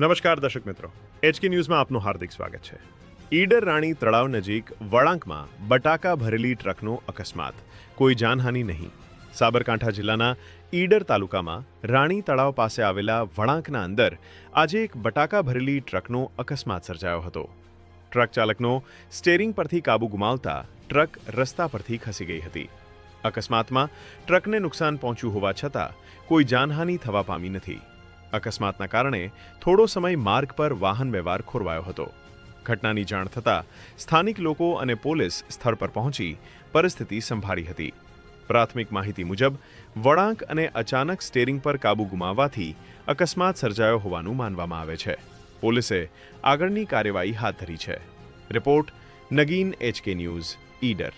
નમસ્કાર દર્શક મિત્રો. એચકે ન્યૂઝમાં આપનું હાર્દિક સ્વાગત છે. ઈડર રાણી તળાવ નજીક વળાંકમાં બટાકા ભરેલી ટ્રકનો અકસ્માત. કોઈ જાનહાનિ નહીં. સાબરકાંઠા જિલ્લાના ઈડર તાલુકામાં રાણી તળાવ પાસે આવેલા વળાંકના અંદર આજે એક બટાકા ભરેલી ટ્રકનો અકસ્માત સર્જાયો હતો. ટ્રક ચાલકનો સ્ટેરિંગ પરથી કાબુ ગુમાવતા ટ્રક રસ્તા પરથી ખસી ગઈ હતી. અકસ્માતમાં ટ્રકને નુકસાન પહોંચ્યું હોવા છતાં કોઈ જાનહાનિ થવા પામી નથી. અકસ્માતના કારણે થોડો સમય માર્ગ પર વાહન વ્યવહાર ખોરવાયો હતો. ઘટનાની જાણ થતાં સ્થાનિક લોકો અને પોલીસ સ્થળ પર પહોંચી પરિસ્થિતિ સંભાળી હતી. પ્રાથમિક માહિતી મુજબ, વળાંક અને અચાનક સ્ટેરિંગ પર કાબુ ગુમાવવાથી અકસ્માત સર્જાયો હોવાનું માનવામાં આવે છે. પોલીસે આગળની કાર્યવાહી હાથ ધરી છે. Report Nagin HK news, Idar.